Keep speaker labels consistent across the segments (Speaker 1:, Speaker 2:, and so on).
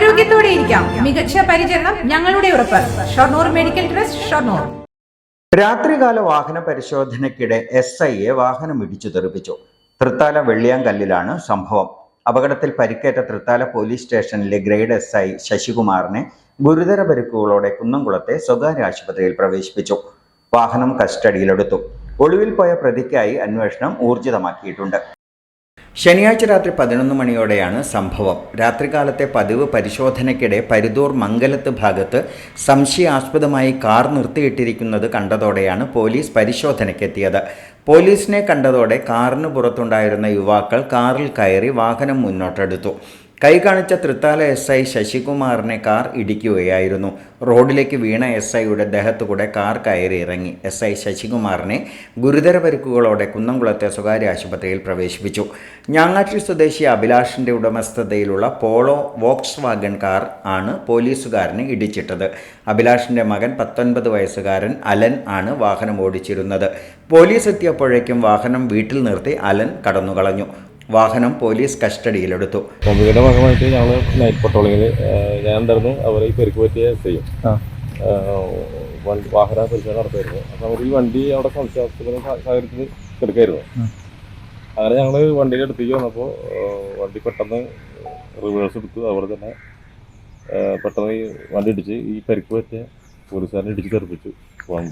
Speaker 1: ആരോഗ്യത്തോടെ ഇരിക്കാം. മികച്ച പരിചരണം ഞങ്ങളുടെ ഉറപ്പ്. Shoranur medical trust Shoranur.
Speaker 2: രാത്രികാല വാഹന പരിശോധനയ്ക്കിടെ എസ് ഐയെ വാഹനം ഇടിച്ചു തെറിപ്പിച്ചു. തൃത്താല വെള്ളിയാങ്കല്ലിലാണ് സംഭവം. അപകടത്തിൽ പരിക്കേറ്റ തൃത്താല പോലീസ് സ്റ്റേഷനിലെ ഗ്രേഡ് എസ് ഐ ശശികുമാറിനെ ഗുരുതര പരിക്കുകളോടെ കുന്നംകുളത്തെ സ്വകാര്യ ആശുപത്രിയിൽ പ്രവേശിപ്പിച്ചു. വാഹനം കസ്റ്റഡിയിലെടുത്തു. ഒളിവിൽ പോയ പ്രതിക്കായി അന്വേഷണം ഊർജിതമാക്കിയിട്ടുണ്ട്. ശനിയാഴ്ച രാത്രി പതിനൊന്ന് മണിയോടെയാണ് സംഭവം. രാത്രികാലത്തെ പതിവ് പരിശോധനയ്ക്കിടെ പരുതൂർ മംഗലത്ത് ഭാഗത്ത് സംശയാസ്പദമായി കാർ നിർത്തിയിട്ടിരിക്കുന്നത് കണ്ടതോടെയാണ് പോലീസ് പരിശോധനയ്ക്കെത്തിയത്. പോലീസിനെ കണ്ടതോടെ കാറിന് പുറത്തുണ്ടായിരുന്ന യുവാക്കൾ കാറിൽ കയറി വാഹനം മുന്നോട്ടെടുത്തു. കൈ കാണിച്ച തൃത്താല എസ് ഐ ശശികുമാറിനെ കാർ ഇടിക്കുകയായിരുന്നു. റോഡിലേക്ക് വീണ എസ് ഐയുടെ ദേഹത്തുകൂടെ കാർ കയറി ഇറങ്ങി. എസ് ഐ ശശികുമാറിനെ ഗുരുതര പരിക്കുകളോടെ കുന്നംകുളത്തെ സ്വകാര്യ ആശുപത്രിയിൽ പ്രവേശിപ്പിച്ചു. ഞാങ്ങാട്ടിൽ സ്വദേശി അഭിലാഷിന്റെ ഉടമസ്ഥതയിലുള്ള പോളോ വോക്സ് വാഗൺ കാർ ആണ് പോലീസുകാരനെ ഇടിച്ചിട്ടത്. അഭിലാഷിന്റെ മകൻ പത്തൊൻപത് വയസ്സുകാരൻ അലൻ ആണ് വാഹനം ഓടിച്ചിരുന്നത്. പോലീസ് എത്തിയപ്പോഴേക്കും വാഹനം വീട്ടിൽ നിർത്തി അലൻ കടന്നുകളഞ്ഞു. വാഹനം പോലീസ് കസ്റ്റഡിയിലെടുത്തു.
Speaker 3: കോമ്പിയുടെ ഭാഗമായിട്ട് ഞങ്ങൾ നൈറ്റ് പട്രോളിങ്ങിൽ ഞാൻ ഉണ്ടായിരുന്നു അവരെ ഈ പെരുക്ക് പറ്റിയ ചെയ്യും. വാഹന പരിശോധന നടത്തുമായിരുന്നു അപ്പോൾ അവർ ഈ വണ്ടി അവിടെ സംശയാസ്പദ സാഹചര്യത്തിൽ എടുക്കായിരുന്നു.
Speaker 4: ഉം.
Speaker 3: അങ്ങനെ ഞങ്ങൾ വണ്ടിയുടെ അടുത്തേക്ക് വന്നപ്പോൾ വണ്ടി പെട്ടെന്ന് റിവേഴ്സ് എടുത്തു. അതുപോലെ തന്നെ പെട്ടെന്ന് ഈ വണ്ടി ഇടിച്ച് ഈ പരിക്ക് പറ്റിയ പോലീസുകാരനെ ഇടിച്ച് തെറിപ്പിച്ചു. പോകാൻ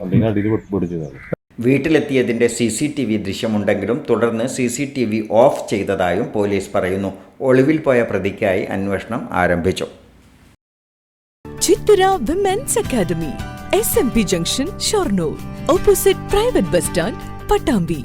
Speaker 3: വണ്ടിയുടെ അടിയിൽ പിടിച്ചതാണ്
Speaker 2: വീട്ടിലെത്തിയതിന്റെ സി സി ടി വി ദൃശ്യമുണ്ടെങ്കിലും തുടർന്ന് C C T V off ചെയ്തതായും പോലീസ് പറയുന്നു. ഒളിവിൽ പോയ പ്രതിക്കായി അന്വേഷണം ആരംഭിച്ചു.
Speaker 5: Chithura women's academy S M P junction Shoranur opposite private bus stand Pattambi